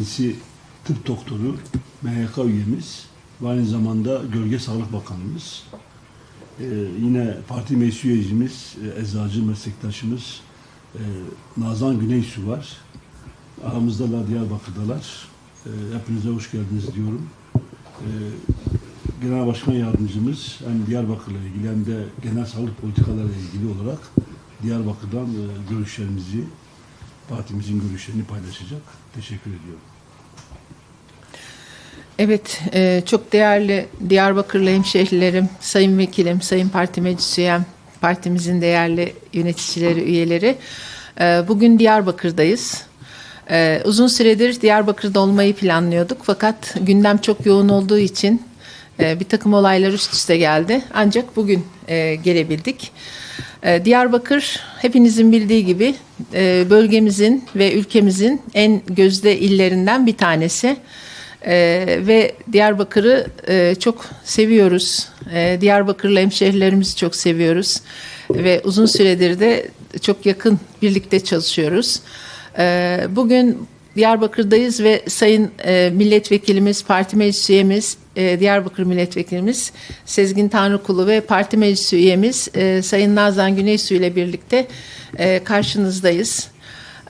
Kendisi tıp doktoru, MHK üyemiz ve aynı zamanda Gölge Sağlık Bakanımız. Ee, yine parti meclis üyecimiz, e, eczacı meslektaşımız e, Nazan Güneysu var. Aramızdalar, Diyarbakır'dalar. E, hepinize hoş geldiniz diyorum. E, Genel Başkan Yardımcımız hem Diyarbakır'la ilgili hem de genel sağlık politikalarıyla ilgili olarak Diyarbakır'dan e, görüşlerimizi, partimizin görüşlerini paylaşacak. Teşekkür ediyorum. Evet, e, çok değerli Diyarbakırlı hemşehrilerim, sayın vekilim, sayın parti meclis üyem, partimizin değerli yöneticileri, üyeleri. E, bugün Diyarbakır'dayız. E, uzun süredir Diyarbakır'da olmayı planlıyorduk fakat gündem çok yoğun olduğu için e, bir takım olaylar üst üste geldi. Ancak bugün e, gelebildik. E, Diyarbakır hepinizin bildiği gibi e, bölgemizin ve ülkemizin en gözde illerinden bir tanesi. Ee, ve Diyarbakır'ı e, çok seviyoruz. Ee, Diyarbakırlı hemşehrilerimizi çok seviyoruz. Ve uzun süredir de çok yakın birlikte çalışıyoruz. Ee, bugün Diyarbakır'dayız ve Sayın e, Milletvekilimiz, Parti Meclis Üyemiz, e, Diyarbakır Milletvekilimiz Sezgin Tanrıkulu ve Parti Meclis Üyemiz e, Sayın Nazan Güneysu ile birlikte e, karşınızdayız.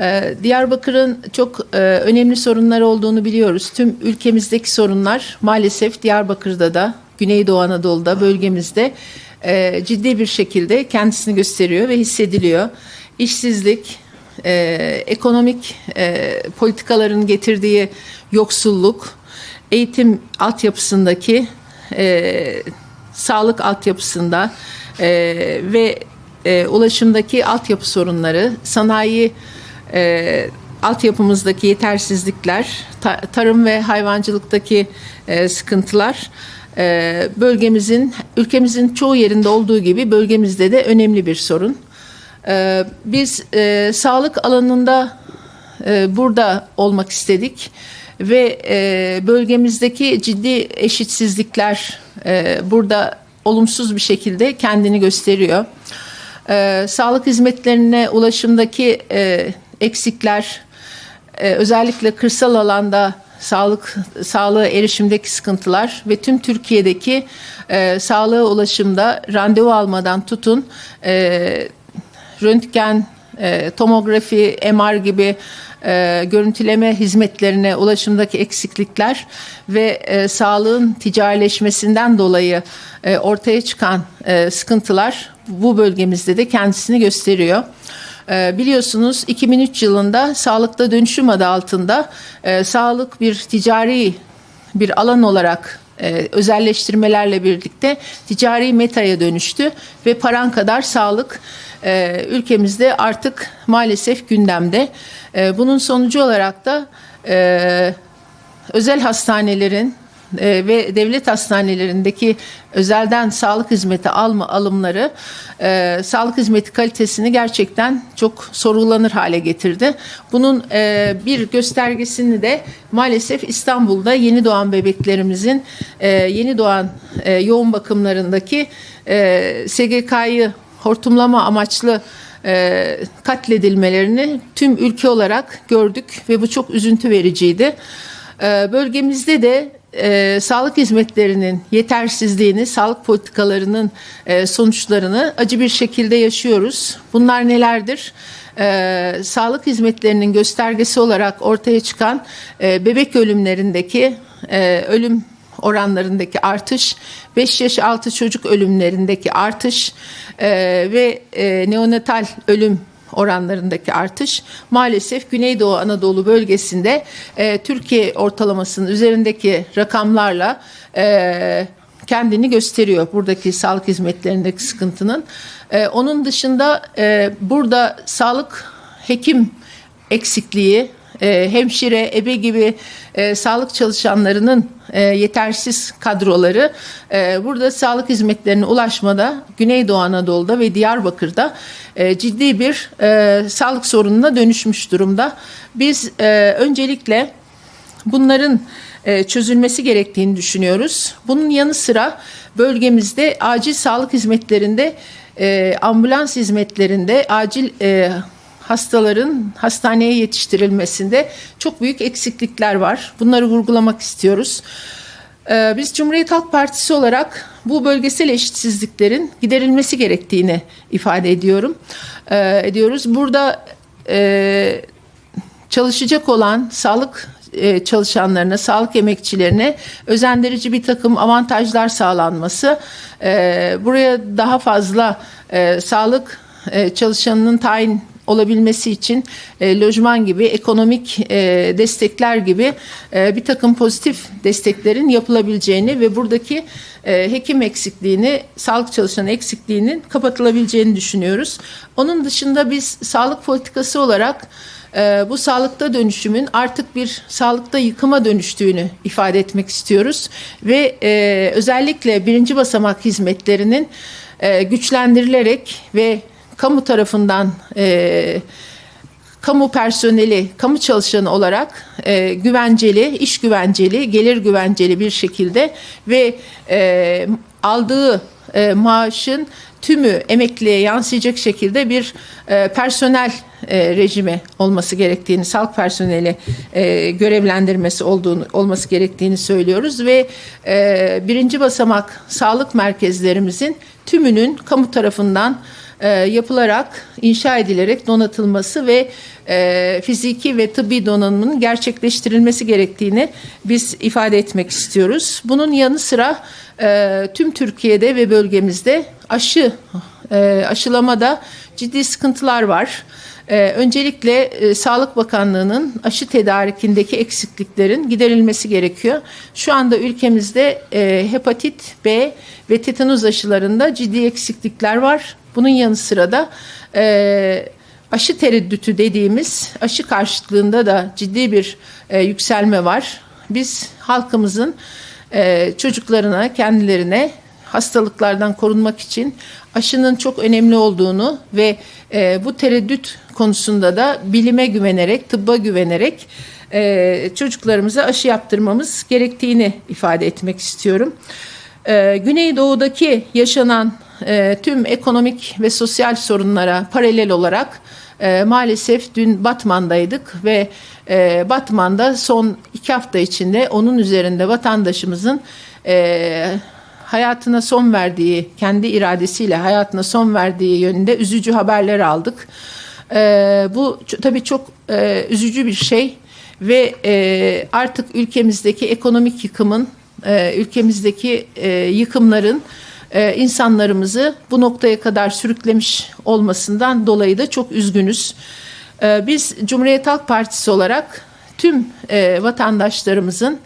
Ee, Diyarbakır'ın çok e, önemli sorunları olduğunu biliyoruz. Tüm ülkemizdeki sorunlar maalesef Diyarbakır'da da, Güneydoğu Anadolu'da, bölgemizde e, ciddi bir şekilde kendisini gösteriyor ve hissediliyor. İşsizlik, e, ekonomik politikaların getirdiği yoksulluk, eğitim altyapısındaki, sağlık altyapısında ve ulaşımdaki altyapı sorunları, sanayi e, altyapımızdaki yetersizlikler, ta, tarım ve hayvancılıktaki e, sıkıntılar e, bölgemizin, ülkemizin çoğu yerinde olduğu gibi bölgemizde de önemli bir sorun. E, biz e, sağlık alanında e, burada olmak istedik ve e, bölgemizdeki ciddi eşitsizlikler e, burada olumsuz bir şekilde kendini gösteriyor. E, sağlık hizmetlerine ulaşımdaki e, eksikler, e, özellikle kırsal alanda sağlık sağlığa erişimdeki sıkıntılar ve tüm Türkiye'deki e, sağlığa ulaşımda randevu almadan tutun e, röntgen, e, tomografi, MR gibi e, görüntüleme hizmetlerine ulaşımdaki eksiklikler ve e, sağlığın ticarileşmesinden dolayı e, ortaya çıkan e, sıkıntılar bu bölgemizde de kendisini gösteriyor. Ee, biliyorsunuz 2003 yılında Sağlıkta Dönüşüm adı altında e, sağlık bir ticari bir alan olarak e, özelleştirmelerle birlikte ticari metaya dönüştü ve paran kadar sağlık e, ülkemizde artık maalesef gündemde. Bunun sonucu olarak da özel hastanelerin e, ve devlet hastanelerindeki özelden sağlık hizmeti alma alımları e, sağlık hizmeti kalitesini gerçekten çok sorgulanır hale getirdi. Bunun e, bir göstergesini de maalesef İstanbul'da yeni doğan bebeklerimizin e, yeni doğan e, yoğun bakımlarındaki e, SGK'yı hortumlama amaçlı e, katledilmelerini tüm ülke olarak gördük ve bu çok üzüntü vericiydi. E, bölgemizde de e, sağlık hizmetlerinin yetersizliğini, sağlık politikalarının e, sonuçlarını acı bir şekilde yaşıyoruz. Bunlar nelerdir? E, sağlık hizmetlerinin göstergesi olarak ortaya çıkan e, bebek ölümlerindeki e, ölüm oranlarındaki artış, 5 yaş altı çocuk ölümlerindeki artış e, ve e, neonatal ölüm oranlarındaki artış maalesef Güneydoğu Anadolu bölgesinde e, Türkiye ortalamasının üzerindeki rakamlarla e, kendini gösteriyor buradaki sağlık hizmetlerindeki sıkıntının. E, onun dışında e, burada sağlık hekim eksikliği, e, hemşire, ebe gibi e, sağlık çalışanlarının e, yetersiz kadroları e, burada sağlık hizmetlerine ulaşmada Güneydoğu Anadolu'da ve Diyarbakır'da e, ciddi bir e, sağlık sorununa dönüşmüş durumda. Biz e, öncelikle bunların e, çözülmesi gerektiğini düşünüyoruz. Bunun yanı sıra bölgemizde acil sağlık hizmetlerinde, e, ambulans hizmetlerinde, acil hastaların hastaneye yetiştirilmesinde çok büyük eksiklikler var. Bunları vurgulamak istiyoruz. Ee, Biz Cumhuriyet Halk Partisi olarak bu bölgesel eşitsizliklerin giderilmesi gerektiğini ifade ediyorum. Ee, ediyoruz. Burada e, çalışacak olan sağlık e, çalışanlarına, sağlık emekçilerine özendirici bir takım avantajlar sağlanması, e, buraya daha fazla sağlık çalışanının tayin olabilmesi için e, lojman gibi ekonomik e, destekler gibi e, bir takım pozitif desteklerin yapılabileceğini ve buradaki e, hekim eksikliğini, sağlık çalışanı eksikliğinin kapatılabileceğini düşünüyoruz. Onun dışında biz sağlık politikası olarak e, bu sağlıkta dönüşümün artık bir sağlıkta yıkıma dönüştüğünü ifade etmek istiyoruz ve e, özellikle birinci basamak hizmetlerinin e, güçlendirilerek ve kamu tarafından e, kamu personeli, kamu çalışanı olarak e, güvenceli, iş güvenceli, gelir güvenceli bir şekilde ve e, aldığı e, maaşın tümü emekliye yansıyacak şekilde bir e, personel e, rejimi olması gerektiğini, sağlık personeli e, görevlendirmesi olduğunu olması gerektiğini söylüyoruz ve e, birinci basamak sağlık merkezlerimizin tümünün kamu tarafından e, yapılarak, inşa edilerek donatılması ve e, fiziki ve tıbbi donanımının gerçekleştirilmesi gerektiğini biz ifade etmek istiyoruz. Bunun yanı sıra e, tüm Türkiye'de ve bölgemizde aşı e, aşılamada ciddi sıkıntılar var. Ee, öncelikle e, Sağlık Bakanlığı'nın aşı tedarikindeki eksikliklerin giderilmesi gerekiyor. Şu anda ülkemizde e, hepatit B ve tetanus aşılarında ciddi eksiklikler var. Bunun yanı sıra da e, aşı tereddütü dediğimiz aşı karşıtlığında da ciddi bir e, yükselme var. Biz halkımızın e, çocuklarına, kendilerine hastalıklardan korunmak için aşının çok önemli olduğunu ve e, bu tereddüt konusunda da bilime güvenerek, tıbba güvenerek e, çocuklarımıza aşı yaptırmamız gerektiğini ifade etmek istiyorum. E, Güneydoğu'daki yaşanan e, tüm ekonomik ve sosyal sorunlara paralel olarak e, maalesef dün Batman'daydık ve e, Batman'da son iki hafta içinde onun üzerinde vatandaşımızın e, hayatına son verdiği, kendi iradesiyle hayatına son verdiği yönünde üzücü haberler aldık. E, bu tabii çok e, üzücü bir şey ve e, artık ülkemizdeki ekonomik yıkımın, e, ülkemizdeki e, yıkımların e, insanlarımızı bu noktaya kadar sürüklemiş olmasından dolayı da çok üzgünüz. E, biz Cumhuriyet Halk Partisi olarak tüm e, vatandaşlarımızın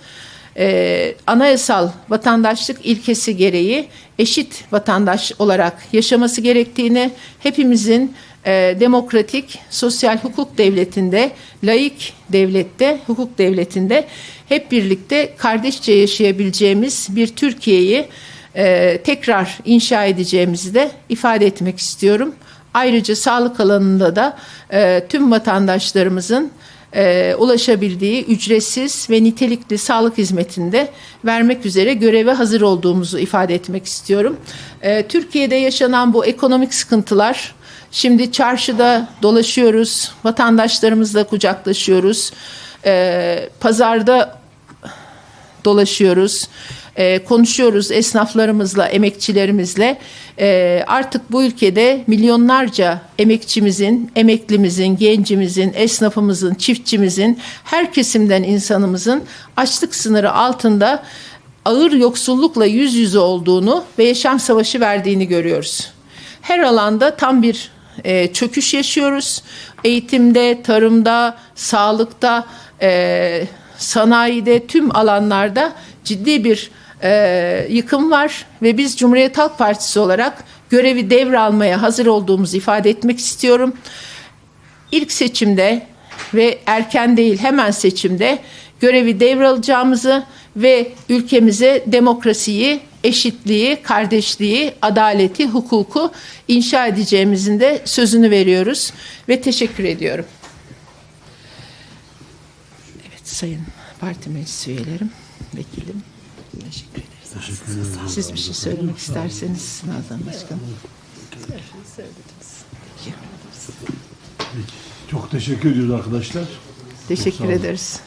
e, anayasal vatandaşlık ilkesi gereği eşit vatandaş olarak yaşaması gerektiğini, hepimizin e, demokratik, sosyal hukuk devletinde, laik devlette, hukuk devletinde hep birlikte kardeşçe yaşayabileceğimiz bir Türkiye'yi e, tekrar inşa edeceğimizi de ifade etmek istiyorum. Ayrıca sağlık alanında da e, tüm vatandaşlarımızın e, ulaşabildiği ücretsiz ve nitelikli sağlık hizmetinde vermek üzere göreve hazır olduğumuzu ifade etmek istiyorum. E, Türkiye'de yaşanan bu ekonomik sıkıntılar şimdi çarşıda dolaşıyoruz, vatandaşlarımızla kucaklaşıyoruz, e, pazarda dolaşıyoruz, e, konuşuyoruz esnaflarımızla, emekçilerimizle. E, artık bu ülkede milyonlarca emekçimizin, emeklimizin, gencimizin, esnafımızın, çiftçimizin, her kesimden insanımızın açlık sınırı altında ağır yoksullukla yüz yüze olduğunu ve yaşam savaşı verdiğini görüyoruz. Her alanda tam bir e, çöküş yaşıyoruz. Eğitimde, tarımda, sağlıkta, e, sanayide, tüm alanlarda ciddi bir e, yıkım var ve biz Cumhuriyet Halk Partisi olarak görevi devralmaya hazır olduğumuzu ifade etmek istiyorum. İlk seçimde ve erken değil hemen seçimde görevi devralacağımızı ve ülkemize demokrasiyi, eşitliği, kardeşliği, adaleti, hukuku inşa edeceğimizin de sözünü veriyoruz ve teşekkür ediyorum. Sayın parti meclis üyelerim, vekilim. Teşekkür ederiz. Teşekkür ederim. Siz bir şey söylemek isterseniz Nazan Başkanım. Her şeyi söylediniz. Peki. Peki. teşekkür ediyoruz arkadaşlar. Teşekkür ederiz.